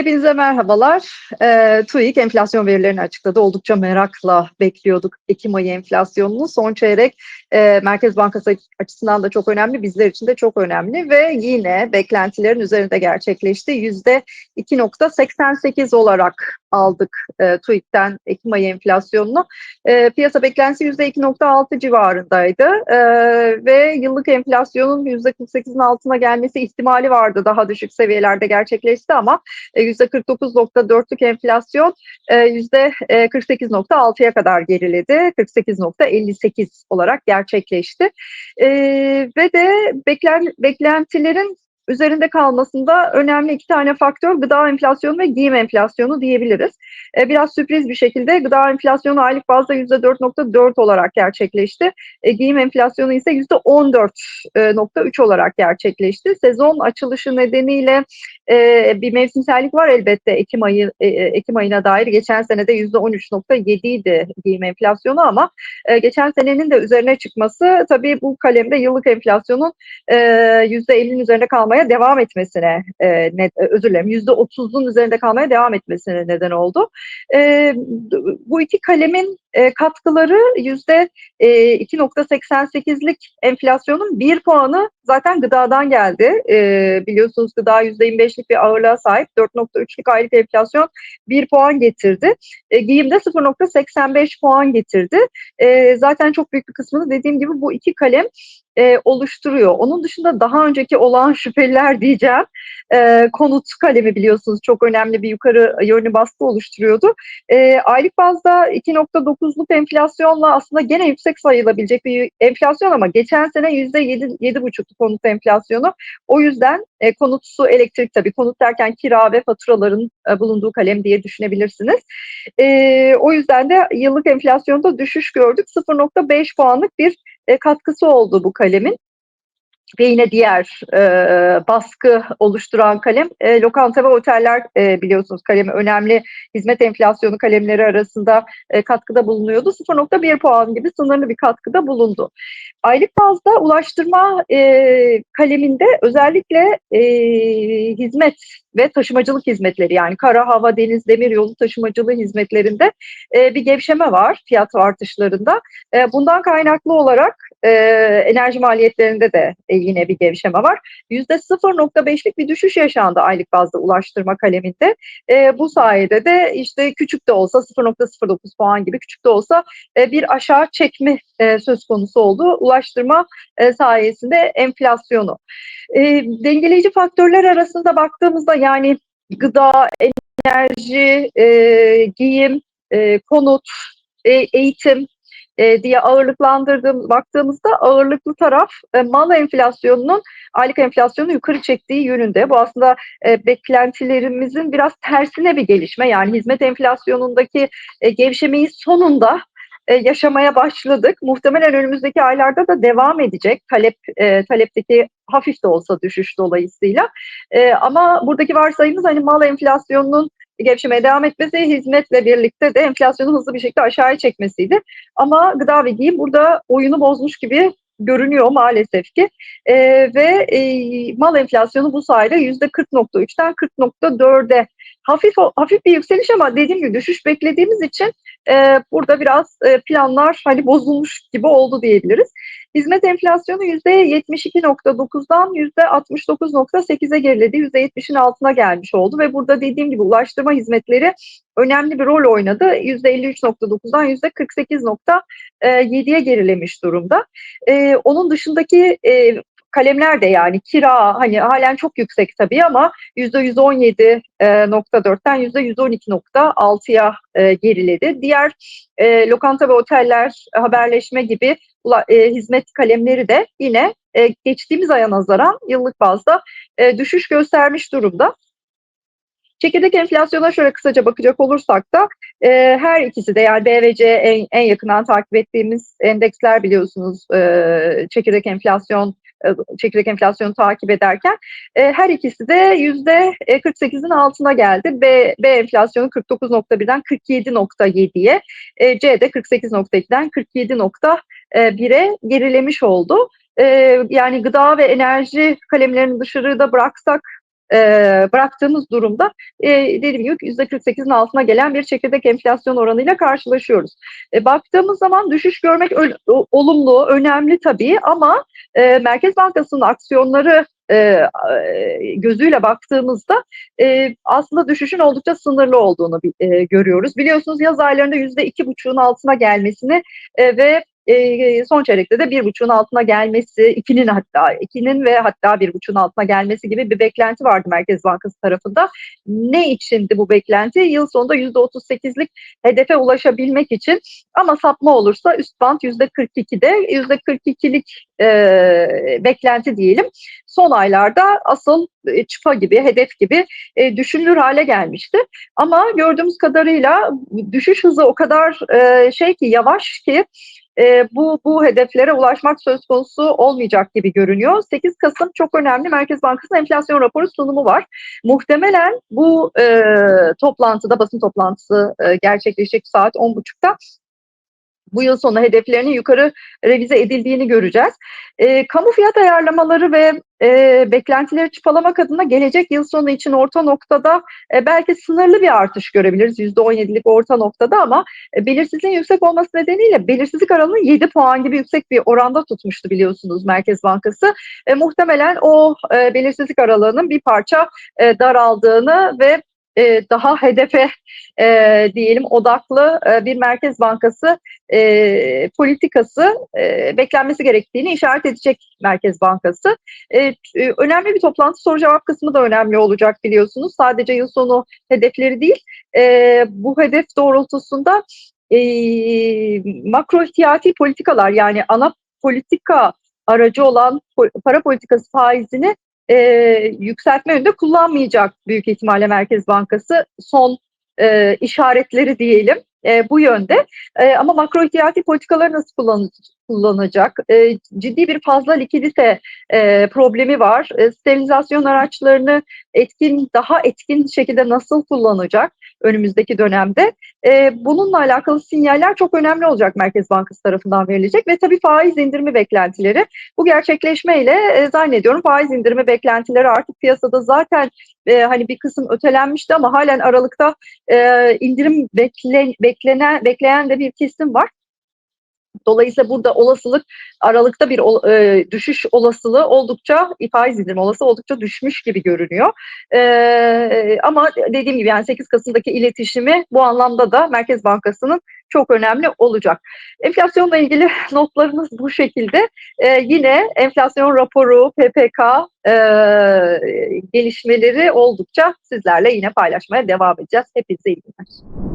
Hepinize merhabalar. E, TÜİK enflasyon verilerini açıkladı. Oldukça merakla bekliyorduk Ekim ayı enflasyonunu. Son çeyrek e, Merkez Bankası açısından da çok önemli, bizler için de çok önemli ve yine beklentilerin üzerinde gerçekleşti. Yüzde 2.88 olarak aldık e, TÜİK'ten Ekim ayı enflasyonunu. E, piyasa beklentisi %2.6 civarındaydı e, ve yıllık enflasyonun %48'in altına gelmesi ihtimali vardı. Daha düşük seviyelerde gerçekleşti ama %49.4'lük enflasyon %48.6'ya kadar geriledi. 48.58 olarak gerçekleşti. E, ve de beklen, beklentilerin üzerinde kalmasında önemli iki tane faktör gıda enflasyonu ve giyim enflasyonu diyebiliriz. E, biraz sürpriz bir şekilde gıda enflasyonu aylık bazda %4.4 olarak gerçekleşti. E, giyim enflasyonu ise %14.3 olarak gerçekleşti. Sezon açılışı nedeniyle e, bir mevsimsellik var elbette Ekim ayı e, Ekim ayına dair. Geçen sene de %13.7 idi giyim enflasyonu ama e, geçen senenin de üzerine çıkması tabii bu kalemde yıllık enflasyonun e, %50'nin üzerinde kalmaya kalmaya devam etmesine e, ne, özür dilerim yüzde otuzun üzerinde kalmaya devam etmesine neden oldu. E, bu iki kalemin e, katkıları yüzde 2.88'lik e, enflasyonun bir puanı zaten gıdadan geldi. E, biliyorsunuz gıda yüzde 25'lik bir ağırlığa sahip 4.3'lük aylık enflasyon bir puan getirdi. E, giyimde 0.85 puan getirdi. E, zaten çok büyük bir kısmını dediğim gibi bu iki kalem e, oluşturuyor. Onun dışında daha önceki olan şüpheliler diyeceğim. E, konut kalemi biliyorsunuz çok önemli bir yukarı yönlü baskı oluşturuyordu. E, aylık bazda 2.9'luk enflasyonla aslında gene yüksek sayılabilecek bir enflasyon ama geçen sene %7,5'tu konut enflasyonu. O yüzden e, konut, su, elektrik tabii konut derken kira ve faturaların e, bulunduğu kalem diye düşünebilirsiniz. E, o yüzden de yıllık enflasyonda düşüş gördük. 0.5 puanlık bir e, katkısı oldu bu kalemin ve yine diğer e, baskı oluşturan kalem e, lokanta ve oteller e, biliyorsunuz kalemi önemli hizmet enflasyonu kalemleri arasında e, katkıda bulunuyordu. 0.1 puan gibi sınırlı bir katkıda bulundu. Aylık bazda ulaştırma e, kaleminde özellikle e, hizmet ve taşımacılık hizmetleri yani kara, hava, deniz, demir yolu taşımacılığı hizmetlerinde e, bir gevşeme var fiyat artışlarında. E, bundan kaynaklı olarak e, enerji maliyetlerinde de e, yine bir gevşeme var. %0.5'lik bir düşüş yaşandı aylık bazda ulaştırma kaleminde. E, bu sayede de işte küçük de olsa 0.09 puan gibi küçük de olsa e, bir aşağı çekme e, söz konusu oldu. Ulaştırma e, sayesinde enflasyonu. E, dengeleyici faktörler arasında baktığımızda yani gıda, enerji, e, giyim, e, konut, e, eğitim e, diye ağırlıklandırdığım baktığımızda ağırlıklı taraf e, mal enflasyonunun aylık enflasyonu yukarı çektiği yönünde. Bu aslında e, beklentilerimizin biraz tersine bir gelişme. Yani hizmet enflasyonundaki e, gevşemeyi sonunda e, yaşamaya başladık. Muhtemelen önümüzdeki aylarda da devam edecek talep e, talepteki hafif de olsa düşüş dolayısıyla. E, ama buradaki varsayımız hani mal enflasyonunun gevşemeye devam etmesi, hizmetle birlikte de enflasyonu hızlı bir şekilde aşağıya çekmesiydi. Ama gıda ve giyim burada oyunu bozmuş gibi görünüyor maalesef ki. E, ve e, mal enflasyonu bu sayede %40.3'ten 40.4'e hafif hafif bir yükseliş ama dediğim gibi düşüş beklediğimiz için e, burada biraz e, planlar hani bozulmuş gibi oldu diyebiliriz. Hizmet enflasyonu %72.9'dan %69.8'e geriledi. %70'in altına gelmiş oldu ve burada dediğim gibi ulaştırma hizmetleri önemli bir rol oynadı. %53.9'dan %48.7'ye gerilemiş durumda. Ee, onun dışındaki e, kalemler de yani kira hani halen çok yüksek tabii ama %117.4'ten %112.6'ya e, geriledi. Diğer e, lokanta ve oteller, haberleşme gibi e, hizmet kalemleri de yine e, geçtiğimiz aya nazaran yıllık bazda e, düşüş göstermiş durumda. Çekirdek enflasyona şöyle kısaca bakacak olursak da e, her ikisi de yani B ve C en, en yakından takip ettiğimiz endeksler biliyorsunuz e, çekirdek enflasyon e, çekirdek enflasyonu takip ederken e, her ikisi de yüzde 48'in altına geldi. B, B enflasyonu 49.1'den 47.7'ye, e, C de 48.2'den 47.1'e gerilemiş oldu. E, yani gıda ve enerji kalemlerini dışarıda bıraksak e, bıraktığımız durumda e, dediğim gibi %48'in altına gelen bir çekirdek enflasyon oranıyla karşılaşıyoruz. E, baktığımız zaman düşüş görmek olumlu, önemli tabii ama e, Merkez Bankası'nın aksiyonları e, e, gözüyle baktığımızda e, aslında düşüşün oldukça sınırlı olduğunu e, görüyoruz. Biliyorsunuz yaz aylarında yüzde iki buçuğun altına gelmesini e, ve e, son çeyrekte de bir buçuğun altına gelmesi, ikinin hatta ikinin ve hatta bir buçuğun altına gelmesi gibi bir beklenti vardı Merkez Bankası tarafında. Ne içindi bu beklenti? Yıl sonunda yüzde otuz sekizlik hedefe ulaşabilmek için ama sapma olursa üst band yüzde kırk ikide yüzde kırk ikilik e, beklenti diyelim. Son aylarda asıl e, çıpa gibi, hedef gibi e, düşünülür hale gelmişti. Ama gördüğümüz kadarıyla düşüş hızı o kadar e, şey ki yavaş ki e, bu bu hedeflere ulaşmak söz konusu olmayacak gibi görünüyor. 8 Kasım çok önemli Merkez Bankası'nın enflasyon raporu sunumu var. Muhtemelen bu e, toplantıda basın toplantısı e, gerçekleşecek saat 10.30'da bu yıl sonu hedeflerinin yukarı revize edildiğini göreceğiz. E, kamu fiyat ayarlamaları ve e, beklentileri çıpalamak adına gelecek yıl sonu için orta noktada e, belki sınırlı bir artış görebiliriz. %17'lik orta noktada ama e, belirsizliğin yüksek olması nedeniyle belirsizlik aralığını 7 puan gibi yüksek bir oranda tutmuştu biliyorsunuz Merkez Bankası. E, muhtemelen o e, belirsizlik aralığının bir parça e, daraldığını ve e, daha hedefe e, diyelim odaklı e, bir Merkez Bankası e, politikası e, beklenmesi gerektiğini işaret edecek Merkez Bankası. E, e, önemli bir toplantı soru cevap kısmı da önemli olacak biliyorsunuz. Sadece yıl sonu hedefleri değil, e, bu hedef doğrultusunda e, makro ihtiyati politikalar yani ana politika aracı olan para politikası faizini e, yükseltme yönünde kullanmayacak büyük ihtimalle Merkez Bankası son e, işaretleri diyelim e, bu yönde. E, ama makro ihtiyati politikaları nasıl kullan- kullanacak? E, ciddi bir fazla likidite e, problemi var. E, sterilizasyon araçlarını etkin daha etkin şekilde nasıl kullanacak önümüzdeki dönemde? E, bununla alakalı sinyaller çok önemli olacak Merkez Bankası tarafından verilecek ve tabii faiz indirimi beklentileri. Bu gerçekleşmeyle e, zannediyorum faiz indirimi beklentileri artık piyasada zaten e, hani bir kısım ötelenmişti ama halen Aralık'ta e, indirim bekle, beklenen bekleyen de bir kesim var. Dolayısıyla burada olasılık Aralık'ta bir e, düşüş olasılığı oldukça faiz indirimi olasılığı oldukça düşmüş gibi görünüyor. E, ama dediğim gibi yani 8 Kasım'daki iletişimi bu anlamda da Merkez Bankası'nın çok önemli olacak. Enflasyonla ilgili notlarımız bu şekilde. E, yine enflasyon raporu, PPK e, gelişmeleri oldukça sizlerle yine paylaşmaya devam edeceğiz. Hepinize iyi günler.